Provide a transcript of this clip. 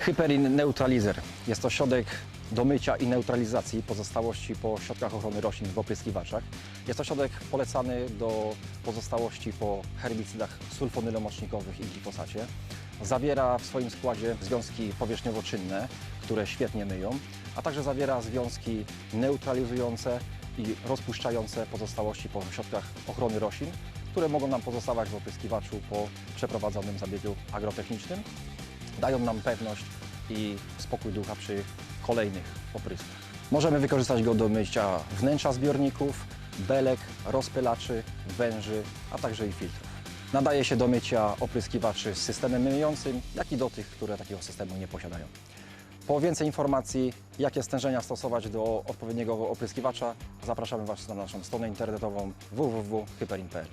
Hyperin Neutralizer. Jest to środek do mycia i neutralizacji pozostałości po środkach ochrony roślin w opryskiwaczach. Jest to środek polecany do pozostałości po herbicydach sulfonylomocznikowych i glifosacie. Zawiera w swoim składzie związki powierzchniowo-czynne, które świetnie myją, a także zawiera związki neutralizujące i rozpuszczające pozostałości po środkach ochrony roślin, które mogą nam pozostawać w opryskiwaczu po przeprowadzonym zabiegu agrotechnicznym dają nam pewność i spokój ducha przy kolejnych opryskach. Możemy wykorzystać go do mycia wnętrza zbiorników, belek, rozpylaczy, węży, a także i filtrów. Nadaje się do mycia opryskiwaczy z systemem myjącym, jak i do tych, które takiego systemu nie posiadają. Po więcej informacji, jakie stężenia stosować do odpowiedniego opryskiwacza, zapraszamy Was na naszą stronę internetową www.hyperin.pl.